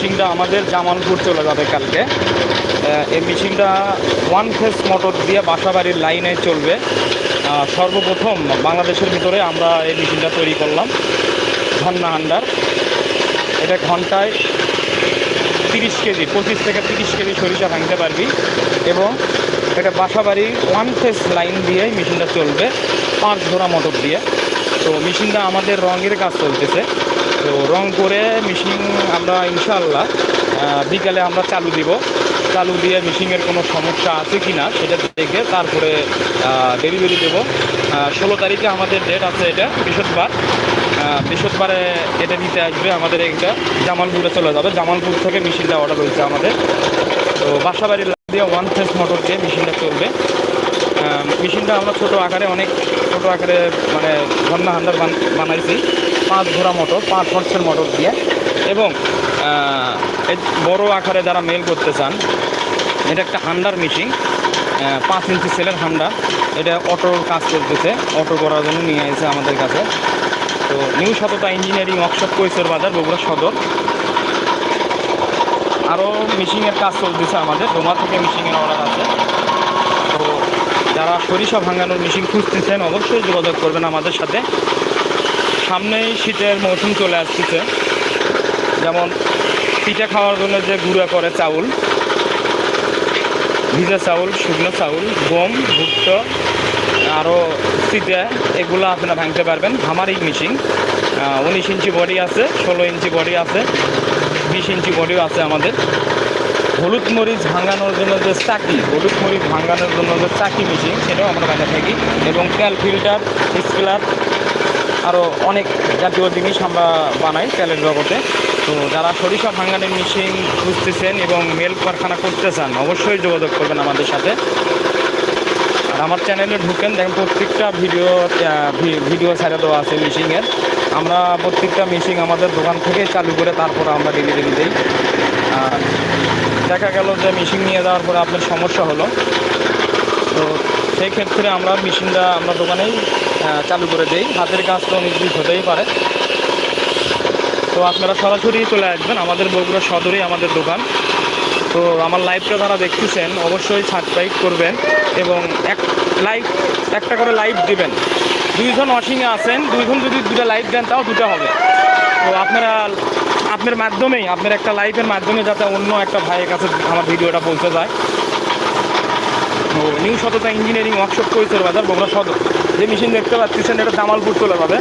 মেশিনটা আমাদের জামালপুর চলে যাবে কালকে। এই মেশিনটা ওয়ান ফেস মোটর দিয়ে বাসাবাড়ির লাইনে চলবে। সর্বপ্রথম বাংলাদেশের ভিতরে আমরা এই মেশিনটা তৈরি করলাম ঝন্না হান্ডার। এটা ঘন্টায় তিরিশ কেজি, পঁচিশ থেকে তিরিশ কেজি সরিষা ভাঙতে পারবি এবং এটা বাসাবাড়ি ওয়ান ফেস লাইন দিয়ে মেশিনটা চলবে, পাঁচ ঘোড়া মোটর দিয়ে। তো মেশিনটা আমাদের রঙের কাজ চলতেছে। তো রং করে মেশিন আমরা ইনশাল্লাহ বিকালে আমরা চালু দিব। চালু দিয়ে মেশিনের কোনো সমস্যা আছে কি না সেটা দেখে তারপরে ডেলিভারি দেবো। ষোলো তারিখে আমাদের ডেট আছে এটা, বৃহস্পতিবার। বৃহস্পতিবারে এটা নিতে আসবে আমাদের এটা জামালপুরে চলে যাবে। জামালপুর থেকে মেশিনটা অর্ডার হয়েছে আমাদের। তো বাসাবাড়ির দিয়ে ওয়ান ফেস মোটর দিয়ে মেশিনটা চলবে। মেশিনটা আমরা ছোট আকারে অনেক, ছোট আকারে মানে ঘন্না হান্ডার বানাইছি। পাঁচ ঘোড়া মোটর, পাঁচ হর্সের মোটর দিয়ে। এবং বড় আকারে যারা মেল করতে চান, এটা একটা হান্ডার মেশিন পাঁচ ইঞ্চি সেলের হান্ডা এটা অটোর কাজ করতেছে অটো করার জন্য নিয়ে এসেছে আমাদের কাছে। তো নিউ সততা ইঞ্জিনিয়ারিং ওয়ার্কশপ কৈশোর বাজার, বগুড়া সদর। আরও মিশিংয়ের কাজ চলতেছে আমাদের, ডোমা থেকে মিশিংয়ের অর্ডার আছে। তো যারা সরিষা ভাঙানোর মেশিন খুঁজতেছেন, অবশ্যই যোগাযোগ করবেন আমাদের সাথে। সামনেই শীতের মৌসুম চলে আসতেছে। যেমন পিঠা খাওয়ার জন্য যে গুঁড়া করে চাউল, ভিজা চাউল, শুকনো চাউল, গম, ভুট্টো আরও চিটা এগুলো আপনারা ভাঙতে পারবেন। হামারি মেশিন উনিশ ইঞ্চি বডি আছে, ষোলো ইঞ্চি বডি আছে, বিশ ইঞ্চি বডিও আছে আমাদের। হলুদ মরিচ ভাঙানোর জন্য যে চাকি, হলুদ মরিচ ভাঙানোর জন্য যে চাকি মেশিন সেটাও আমরা বানিয়ে থাকি। এবং তেল ফিল্টার স্কেলার আরও অনেক জাতীয় জিনিস আমরা বানাই তেলের জগতে। তো যারা সরিষা ভাঙানোর মেশিন খুঁজতেছেন এবং মেল কারখানা করতে চান, অবশ্যই যোগাযোগ করবেন আমাদের সাথে। আর আমার চ্যানেলে ঢুকেন, দেখেন প্রত্যেকটা ভিডিও ভিডিও ছেড়ে দেওয়া আছে মেশিনের আমরা প্রত্যেকটা মেশিন আমাদের দোকান থেকে চালু করে তারপর আমরা ডেলিভারি দিই। আর দেখা গেল যে মেশিন নিয়ে যাওয়ার পরে আপনার সমস্যা হলো। তো সেই ক্ষেত্রে আমরা মেশিনটা আমরা দোকানেই চালু করে দিই। হাতের কাজ তো অনেক দিক হতেই পারে। তো আপনারা সরাসরি চলে আসবেন। আমাদের বগুড়া সদরেই আমাদের দোকান। তো আমার লাইভটা যারা দেখতেছেন, অবশ্যই সাবস্ক্রাইব করবেন এবং এক লাইভ একটা করে লাইভ দিবেন। দুইজন ওয়াশিংয়ে আছেন, দুইজন যদি দুটা লাইভ দেন, তাও দুটো হবে। তো আপনারা, আপনার মাধ্যমেই, আপনার একটা লাইভের মাধ্যমে যাতে অন্য একটা ভাইয়ের কাছে আমার ভিডিওটা পৌঁছে যায়। তো নিউ সততা ইঞ্জিনিয়ারিং ওয়ার্কশপ কৈশোর বাজার, বগুড়া সদর। যে মেশিন দেখতে পাচ্ছেন, এটা জামালপুর চলে যাবে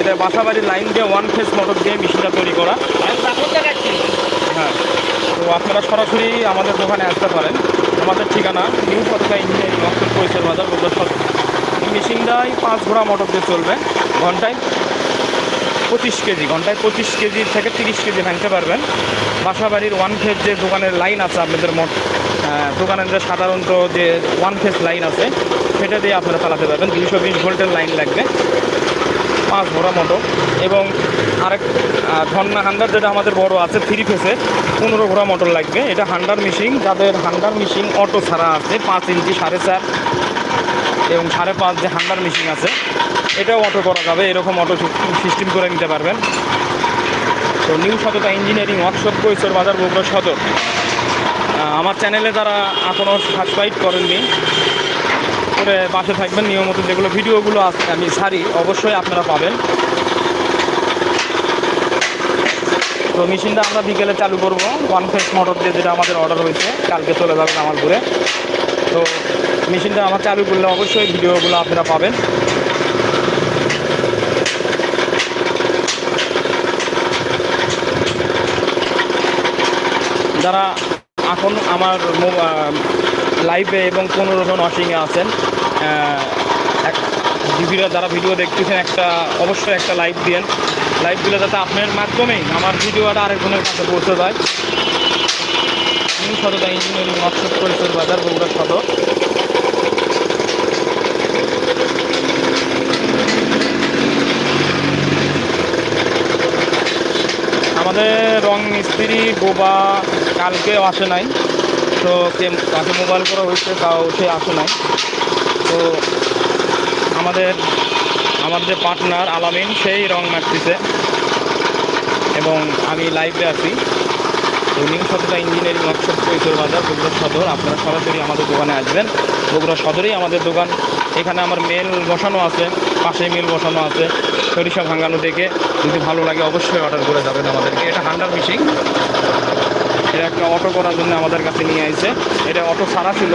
এটা বাসাবাড়ির লাইন দিয়ে ওয়ান ফেস মোটর দিয়ে মেশিনটা তৈরি করা। হ্যাঁ। তো আপনারা সরাসরি আমাদের দোকানে আসতে পারেন। আমাদের ঠিকানা নিউ সততা ইঞ্জিনিয়ারিং ওয়ার্কশপ কৈশোর বাজার সদর। এই মেশিনটাই পাঁচ ঘোড়া মোটর দিয়ে চলবে। ঘন্টায় পঁচিশ কেজি, ঘন্টায় পঁচিশ কেজি থেকে তিরিশ কেজি ভাঙতে পারবেন। বাসাবাড়ির ওয়ান ফেজ যে দোকানের লাইন আছে, আপনাদের মোট দোকানের যে সাধারণত যে ওয়ান ফেজ লাইন আছে সেটা দিয়ে আপনারা চালাতে পারবেন। দুইশো বিশ ভোল্টের লাইন লাগবে। পাঁচ ঘোড়া মোটর এবং আরেক ঝর্ণা হান্ডার যেটা আমাদের বড় আছে থ্রি ফেসে পনেরো ঘোড়া মোটর লাগবে। এটা হান্ডার মেশিন যাদের হান্ডার মেশিন অটো ছাড়া আছে, পাঁচ ইঞ্চি সাড়ে চার এবং সাড়ে পাঁচ যে হান্ডার মেশিন আছে, এটাও অটো করা যাবে। এরকম অটো সিস্টেম করে নিতে পারবেন। তো নিউ সততা ইঞ্জিনিয়ারিং ওয়ার্কশপ কৈশোর বাজার, বগুড়া সদর। আমার চ্যানেলে যারা এখনও সাবস্ক্রাইব করেননি করে পাশে থাকবেন নিয়মিত যেগুলো ভিডিওগুলো আস- আমি ছাড়ি অবশ্যই আপনারা পাবেন। তো মেশিনটা আমরা বিকেলে চালু করব। ওয়ান ফেস মোটর দিয়ে যেটা আমাদের অর্ডার হয়েছে, কালকে চলে যাবেন আমার ঘুরে। তো মেশিনটা আমার চালু করলে অবশ্যই ভিডিওগুলো আপনারা পাবেন। যারা এখন আমার লাইভে এবং পনেরো জন ওয়াশিংয়ে আছেন এক ভিডিও যারা ভিডিও দেখতেছেন, একটা, অবশ্যই একটা লাইভ দিন লাইভ দিলে যাতে আপনার মাধ্যমেই আমার ভিডিওটা আরেকজনের কাছে পৌঁছে যায়। নিউ সততা ইঞ্জিনিয়ারিং ওয়ার্কশপ পরিসর বাজার বগুড়া সদর। আমাদের রং মিস্ত্রি বোবা কালকেও আসে নাই। তো কে তাকে মোবাইল করা হয়েছে তাও সে আসে নাই। তো আমাদের আমার যে পার্টনার আলামিন, সেই রং মারতেছে। এবং আমি লাইভে আছি। নিউ সততা ইঞ্জিনিয়ারিং ওয়ার্কশপ কৈশোর বাজার, বগুড়া সদর। আপনারা সরাসরি আমাদের দোকানে আসবেন। বগুড়া সদরেই আমাদের দোকান। এখানে আমার মেল বসানো আছে পাশে মিল বসানো আছে। সরিষা ভাঙানো দেখে যদি ভালো লাগে অবশ্যই অর্ডার করে যাবেন আমাদেরকে। এটা হান্ডার মিশিং এটা একটা অটো করার জন্য আমাদের কাছে নিয়ে আসছে এটা অটো ছাড়া ছিল।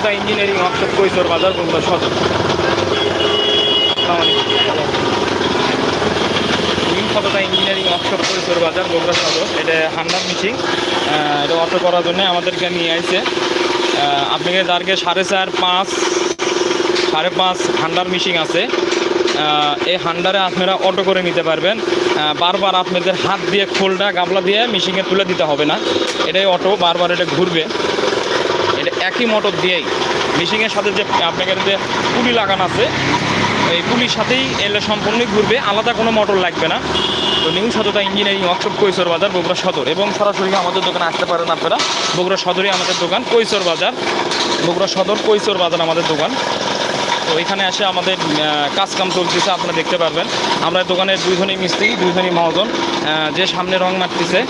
সততা ইঞ্জিনিয়ারিং ওয়ার্কশপ কৈশোর বাজার, বগুড়া সদর। সততা ইঞ্জিনিয়ারিং ওয়ার্কশপ কৈশোর বাজার, বগুড়া সদর। এটা হান্ডার মিশিং এটা অটো করার জন্য আমাদেরকে নিয়ে আসছে আপনাকে যারকে সাড়ে চার পাঁচ, সাড়ে পাঁচ হান্ডার মিশিং আছে এই হান্ডারে আপনারা অটো করে নিতে পারবেন। বারবার আপনাদের হাত দিয়ে, খোলটা গাবলা দিয়ে মিশিংয়ে তুলে দিতে হবে না। এটাই অটো বারবার এটা ঘুরবে। একই মোটর দিয়েই মেশিনের সাথে যে আপনাকে যে পুলি লাগানো আছে, এই পুলির সাথেই এলে সম্পূর্ণই ঘুরবে, আলাদা কোনো মোটর লাগবে না। তো নিউ সততা ইঞ্জিনিয়ারিং ওয়ার্কশপ কৈশোর বাজার, বগুড়া সদর। এবং সরাসরি আমাদের দোকানে আসতে পারেন আপনারা। বগুড়া সদরই আমাদের দোকান, কৈশোর বাজার। বগুড়া সদর, কৈশোর বাজার আমাদের দোকান। তো এখানে এসে আমাদের কাজ কাম চলতেছে, আপনারা দেখতে পারবেন। আমরা দোকানের দুইজনই মিস্ত্রি, দুইজনই মহাজন। যে সামনে রং মারতেছে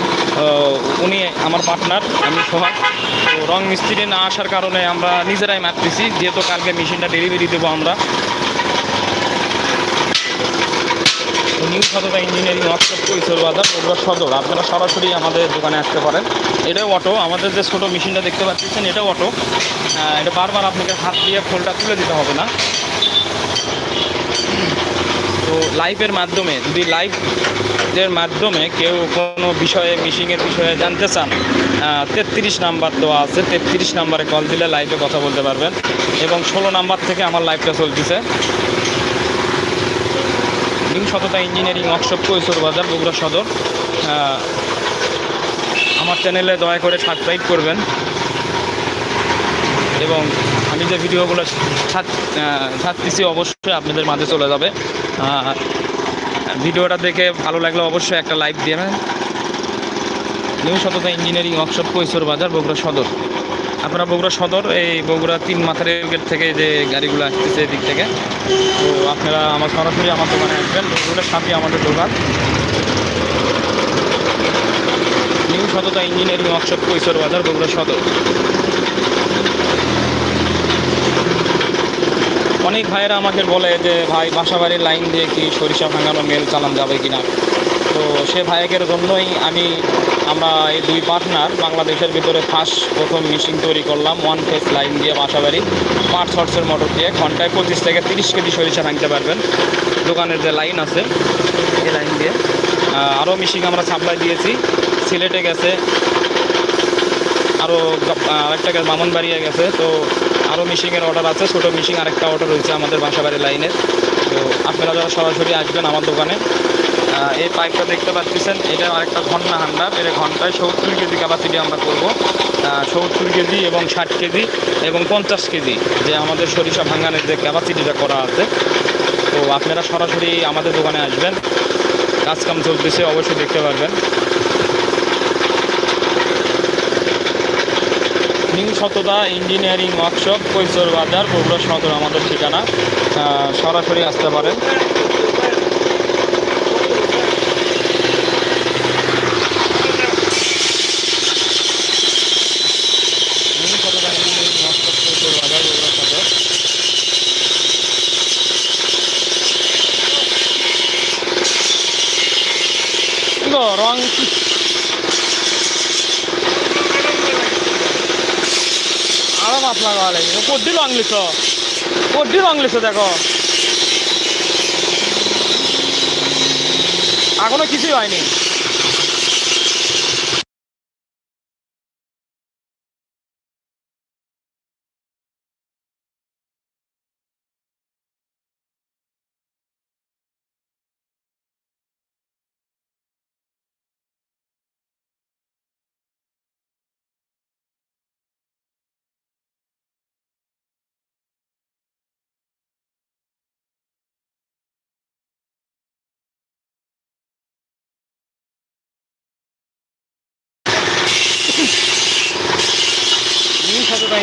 উনি আমার পার্টনার আমি সোহাগ তো রং মিস্ত্রি না আসার কারণে আমরা নিজেরাই মারতেছি, যেহেতু কালকে মেশিনটা ডেলিভারি দেবো আমরা তো নিউ সততা ইঞ্জিনিয়ারিং ওয়ার্কশপ কৈশোর বাজার, বগুড়া সদর। আপনারা সরাসরি আমাদের দোকানে আসতে পারেন। এটাও অটো। আমাদের যে ছোটো মেশিনটা দেখতে পাচ্ছেন, এটাও অটো। এটা বারবার আপনাকে হাত দিয়ে ফোলটা তুলে দিতে হবে না। তো লাইভের মাধ্যমে, যদি লাইভের মাধ্যমে কেউ কোনো বিষয়ে মিশিংয়ের বিষয়ে জানতে চান তেত্রিশ নাম্বার দেওয়া আছে। তেত্রিশ নাম্বারে কল দিলে লাইভে কথা বলতে পারবেন। এবং ষোলো নাম্বার থেকে আমার লাইভটা চলতেছে। নিউ সততা ইঞ্জিনিয়ারিং ওয়ার্কশপ কৈশোর বাজার, বগুড়া সদর। আমার চ্যানেলে দয়া করে সাবস্ক্রাইব করবেন। এবং আমি যে ভিডিওগুলো ছাড়তেছি অবশ্যই আপনাদের মাঝে চলে যাবে। ভিডিওটা দেখে ভালো লাগলে অবশ্যই একটা লাইক দেবেন নিউ সততা ইঞ্জিনিয়ারিং ওয়ার্কশপ কৈশোর বাজার, বগুড়া সদর। আপনারা বগুড়া সদর, এই বগুড়া তিন মাথার গেট থেকে যে গাড়িগুলো আসতেছে এদিক থেকে। তো আপনারা আমার সরাসরি আমার দোকানে আসবেন, বগুড়ার সাথে আমাদের দোকান। নিউ সততা ইঞ্জিনিয়ারিং ওয়ার্কশপ, কৈশোর বাজার, বগুড়া সদর। অনেক ভাইয়েরা আমাকে বলে যে, ভাই, বাসাবাড়ির লাইন দিয়ে কি সরিষা ভাঙানো মেল চালান যাবে কিনা? তো সে ভাইয়ের জন্যই আমি আমরা এই দুই পার্টনার বাংলাদেশের ভিতরে ফার্স্ট প্রথম মেশিন তৈরি করলাম ওয়ান ফেস লাইন দিয়ে বাসাবাড়ি। পাঁচ হর্সের মোটর দিয়ে ঘন্টায় পঁচিশ থেকে তিরিশ কেজি সরিষা ভাঙতে পারবেন। দোকানের যে লাইন আছে, এই লাইন দিয়ে। আরও মেশিন আমরা সাপ্লাই দিয়েছি। সিলেটে গেছে। আরও আরেকটা গেছে বামনবাড়িয়া গেছে। তো আরও মিশিংয়ের অর্ডার আছে। ছোটো মিশিং আরেকটা অর্ডার রয়েছে আমাদের বাসাবাড়ি লাইনের তো আপনারা যারা সরাসরি আসবেন আমার দোকানে এই পাইপটা দেখতে পাচ্ছেন, এটা আরেকটা ঘণ্টা হান্ডার, এটা ঘন্টায় সত্তর কেজি ক্যাপাসিটি আমরা করব। সত্তর কেজি এবং ষাট কেজি এবং পঞ্চাশ কেজি যে আমাদের সরিষা ভাঙানের যে ক্যাপাসিটিটা করা আছে। তো আপনারা সরাসরি আমাদের দোকানে আসবেন কাজ কাম চলতেছে, অবশ্যই দেখতে পারবেন। নিউ ইঞ্জিনিয়ারিং ওয়ার্কশপ, কৈশোর বাজার, বগুড়া সদর, আমাদের ঠিকানা। সরাসরি আসতে পারেন নিউ সততা ইঞ্জিনিয়ারিং ওয়ার্কশপ কৈশোর বাজার বগুড়া সদর কি গো, রং কি আরও মাছ কদ্দি রং লিছ কদ্দি লং দেখো। এখনও কিছুই হয়নি।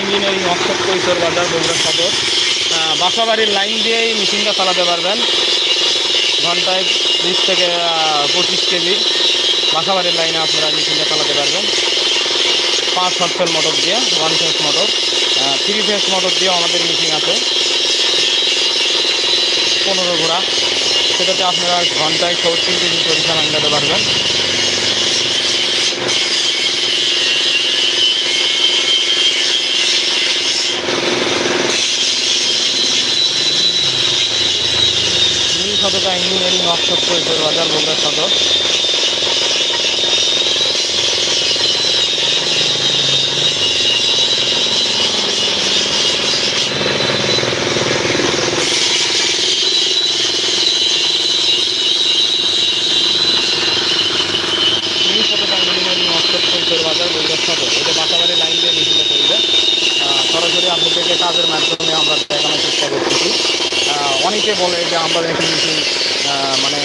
সততা ইঞ্জিনিয়ারিং ওয়ার্কশপ কৈশোর বাজার বগুড়া সদর। বাসাবাড়ির লাইন দিয়েই মেশিনটা চালাতে পারবেন। ঘন্টায় বিশ থেকে পঁচিশ কেজি বাসাবাড়ির লাইনে আপনারা মেশিনটা চালাতে পারবেন। পাঁচ হর্সেল মোটর দিয়ে one phase motor three phase motor দিয়েও আমাদের মেশিন আছে। পনেরো ঘোড়া। সেটাতে আপনারা ঘন্টায় সত্তর কেজি সরিষা ভাঙাতে পারবেন নীল সততা ইঞ্জিনিয়ারিং ওয়ার্কশপ কৈশোর বাজার বগুড়া সদর নীল সততা ইঞ্জিনিয়ারিং ওয়ার্কশপ কৈশোর বাজার বগুড়া সদর এটা বাসাবাড়ি লাইন মেশিনে চলবে আহ, সরাসরি আপনাদেরকে কাজের মাধ্যমে আমরা দেখানোর চেষ্টা করতেছি। আহ, অনেকে বলে যে আমরা মেশিন মানে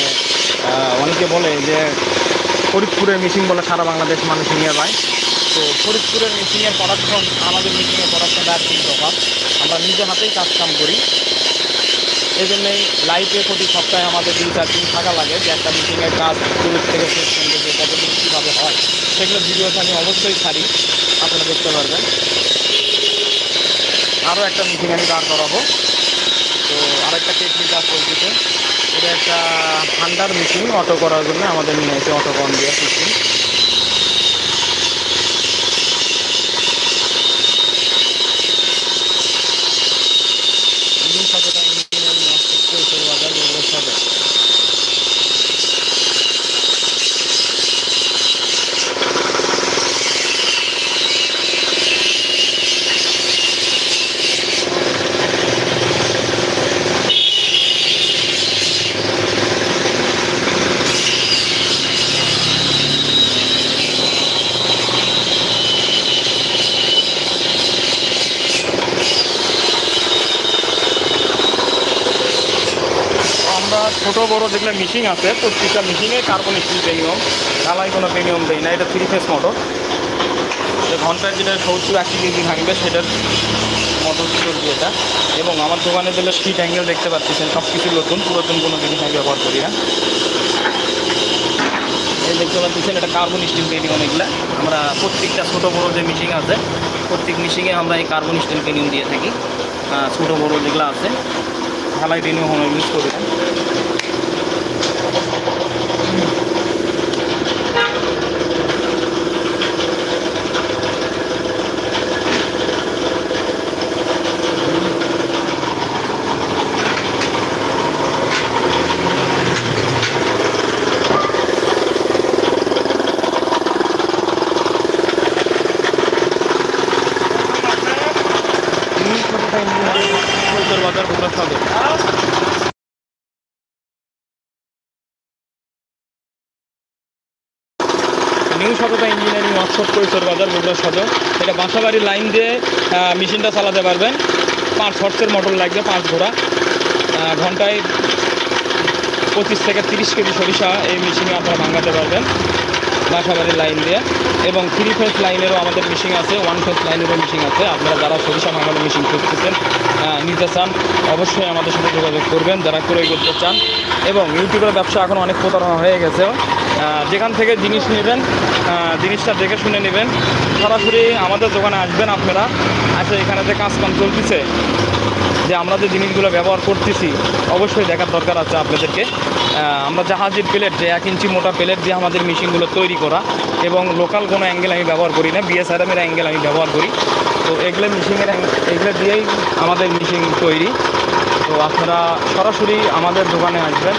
অনেকে বলে যে ফরিদপুরের মেশিন বলে সারা বাংলাদেশ মানুষ নিয়ে যায় তো ফরিদপুরের মেশিনের প্রোডাকশন আমাদের মেশিনের প্রোডাকশন আর কিন্তু তফাৎ আমরা নিজে হাতেই কাজ কাম করি। এই জন্যই লাইভে প্রতি সপ্তাহে আমাদের দুই চার দিন থাকা লাগে যে একটা মিটিংয়ের কাজ শুরু থেকে শেষ পর্যন্ত যে কতদিন কীভাবে হয়, সেগুলো ভিডিওতে আমি অবশ্যই ছাড়ি। আপনারা দেখতে পারবেন। আরও একটা মিটিং আমি দাঁড় করাবো। তো আরেকটা টেকনিক কাজ চলতেছে একটা হান্ডার মেশিন অটো করার জন্য আমাদের নিয়ে এসে অটো কন দিয়ে সিস্টেম সচেতন ইঞ্জিনিয়ারিং কৈশোর বাজার বগুড়া সদর তো আমরা ছোট বড় যেগুলো মিশিং আছে প্রত্যেকটা মিশিংয়ে কার্বন স্টিল পেনিয়ম ঢালাই কোনো পেনিয়ম দেই না, এটা থ্রি ফেস মোটর ঘন্টায় যেটা সত্তর আশি কেজি ভাঙবে, সেটার মোটর চলবে এটা এবং আমার দোকানে দিলে স্ট্রিট অ্যাঙ্গেল দেখতে পাচ্ছেন সব কিছু নতুন, পুরাতন কোনো জিনিস আমি ব্যবহার করি না। এই দেখতে পাচ্ছেন, এটা কার্বন স্টিল পেনিয়ম এগুলা। আমরা প্রত্যেকটা ছোটো বড়ো যে মিশিং আছে, প্রত্যেক মিশিংয়ে আমরা এই কার্বন স্টিল পেনিয়ম দিয়ে থাকি। ছোটো বড়ো যেগুলো আছে ঢালাই পেনিয়ম আমরা ইউজ করি না নীল সততা ইঞ্জিনিয়ারিং কৈশোর বাজার বগুড়া সদর নিউ সততা ইঞ্জিনিয়ারিং ওয়ার্কশপ কৈশোর বাজার বগুড়া সদর এটা বাসাবাড়ির লাইন দিয়ে মেশিনটা চালাতে পারবেন। পাঁচ হর্সের মোটর লাগবে, পাঁচ ঘোড়া। ঘন্টায় পঁচিশ থেকে তিরিশ কেজি সরিষা এই মেশিনে আপনারা ভাঙাতে পারবেন। বাসাবাড়ির লাইন দিয়ে। এবং থ্রি ফেস লাইনেরও আমাদের মেশিন আছে ওয়ান ফেস লাইনেরও মেশিন আছে। আপনারা যারা সরিষা ভাঙানো মেশিন খুঁজতেছেন নিতে চান, অবশ্যই আমাদের সাথে যোগাযোগ করবেন। যারা ক্রয় করতে চান, এবং ইউটিউবের ব্যবসা এখন অনেক প্রতারণা হয়ে গেছে। যেখান থেকে জিনিস নেবেন জিনিসটা দেখে শুনে নেবেন। সরাসরি আমাদের দোকানে আসবেন আপনারা। আচ্ছা এখানে যে কাজ কাম চলতেছে, যে আমরা যে জিনিসগুলো ব্যবহার করতেছি, অবশ্যই দেখার দরকার আছে আপনাদেরকে। আমরা জাহাজের প্লেট যে এক ইঞ্চি মোটা প্লেট দিয়ে আমাদের মেশিনগুলো তৈরি করা এবং লোকাল কোনো অ্যাঙ্গেল আমি ব্যবহার করি না বিএসআরএমের অ্যাঙ্গেল আমি ব্যবহার করি। তো এগুলো মেশিনের এগুলো দিয়েই আমাদের মেশিন তৈরি। তো আপনারা সরাসরি আমাদের দোকানে আসবেন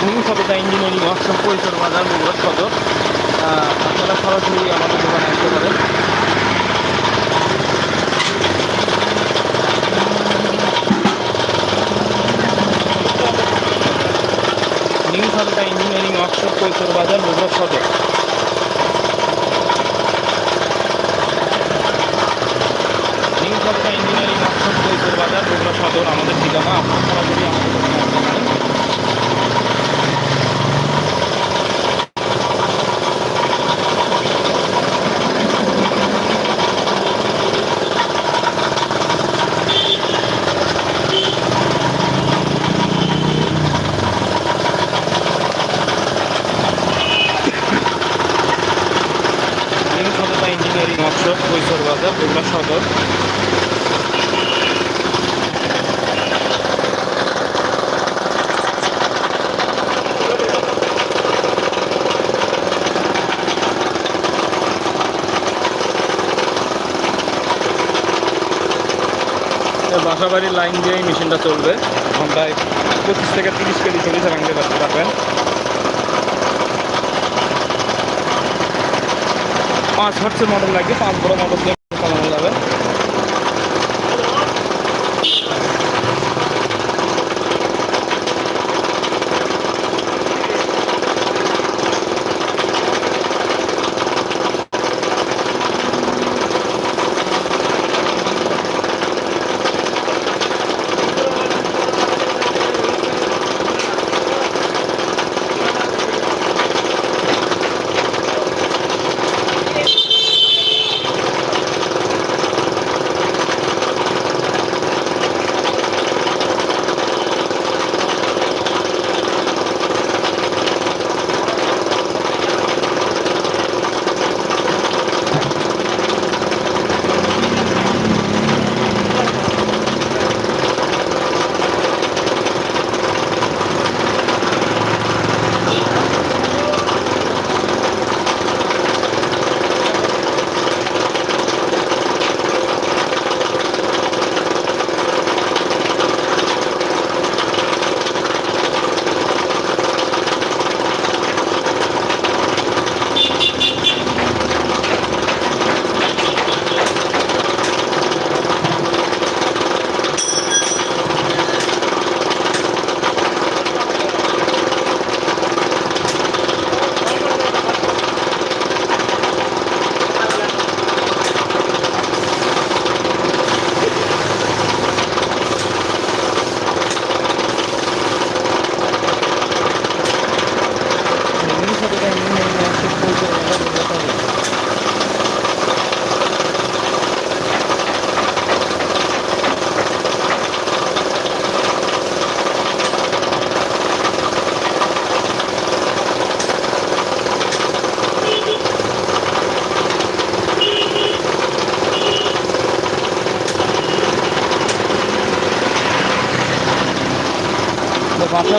ভূমি সততা ওয়ার্কশপ পরিসর বাজার বগুড়া সদর আপনারা সরাসরি আমাদের দোকানে আসতে পারেন। সরকার ইঞ্জিনিয়ারিং ওয়ার্কশপ কৈশোর বাজার বগুড়া সদর। নিউ সরকার ইঞ্জিনিয়ারিং ওয়ার্কশপ কৈশোর বাজার বগুড়া সদর, আমাদের ঠিকানা, আপনার সরাসরি আমাদের দোকানে আসতে পারেন নিউ সরকার ইঞ্জিনিয়ারিং কৈশোর বাজার বগুড়া সদর বাসাবাড়ির লাইন দিয়েই মেশিনটা চলবে। ঘন্টায় পঁচিশ থেকে তিরিশ কেজি ভাঙতে পারতে পারবেন। পাঁচ হার্সের মডেল লাগবে পাঁচ বড় মডেল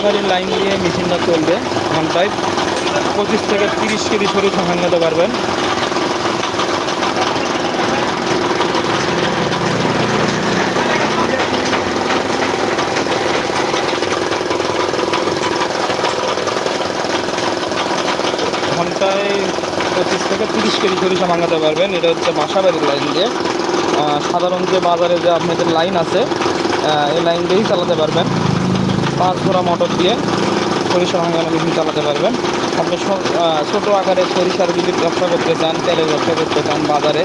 গাড়ির লাইন দিয়ে মেশিনটা চলবে ঘন্টায়। পঁচিশ থেকে তিরিশ কেজি সরিষ ভাঙাতে পারবেন। ঘন্টায় পঁচিশ থেকে তিরিশ কেজি সরিষা ভাঙাতে পারবেন। এটা হচ্ছে বাসাবাড়ির লাইন দিয়ে। সাধারণ যে বাজারে যে আপনাদের লাইন আছে এই লাইন দিয়েই চালাতে পারবেন। পাঁচ ঘোড়া মোটর দিয়ে সরিষা ভাঙানো মেশিন চালাতে পারবেন। আপনি ছোটো আকারে সরিষার যদি ব্যবসা করতে চান, তেলের ব্যবসা করতে চান বাজারে,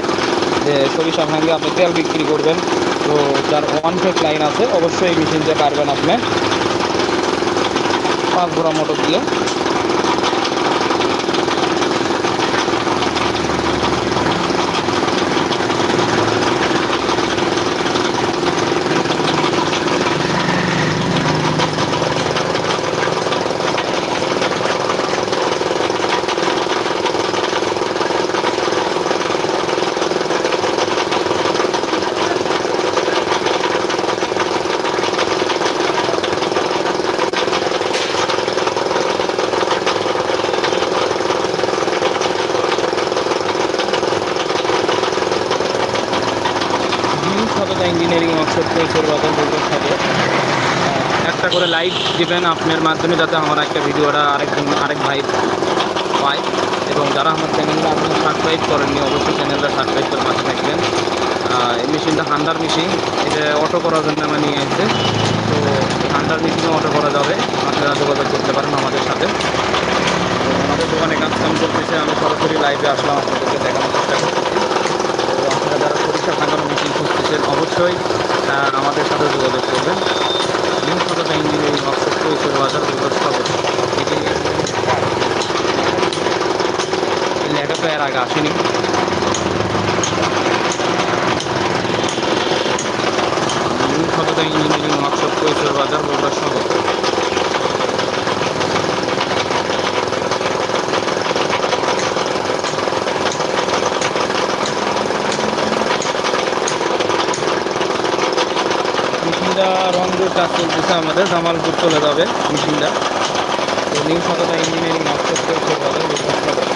যে সরিষা ভাঙে আপনি তেল বিক্রি করবেন, তো যার ওয়ান ফেক লাইন আছে, অবশ্যই মেশিন দিয়ে পারবেন আপনি। পাঁচ ঘোড়া মোটর দিয়ে। একটা করে লাইক দিবেন আপনার মাধ্যমে যাতে আমার একটা ভিডিওটা আরেকজন আরেক ভাই পায়। এবং যারা আমার চ্যানেলটা আপনি সাবস্ক্রাইব করেননি, অবশ্যই চ্যানেলটা সাবস্ক্রাইব করে মাঝে থাকবেন। এই মেশিনটা হান্ডার মেশিন এটা অটো করার জন্য আমরা নিয়ে এসেছি তো হান্ডার মেশিনও অটো করা যাবে। আপনারা যোগাযোগ করতে পারেন আমাদের সাথে। আমাদের দোকানে কাজ কাম করতেছে, আমি সরাসরি লাইভে আসলাম আপনাদেরকে দেখানোর চেষ্টা করতেছি। তো আপনারা যারা পরীক্ষা ভাঙানো মেশিন খুঁজতেছেন, অবশ্যই আমাদের সাথে যোগাযোগ করবেন। সততা ইঞ্জিনিয়ারিং অফিস পরিচয় বাজার দুর্গস্থল লেখা তো এর আগে আসেনি। সততা ইঞ্জিনিয়ারিং ওয়ার্কশপ পরিচয় বাজার বগুড়া শহর মেশিনটা রং রোড কাজ চলতেছে আমাদের, জামালপুর চলে যাবে, মেশিনটা। তো নিউ সাতটা ইঞ্জিনিয়ারিং মাস্টার্স চলছে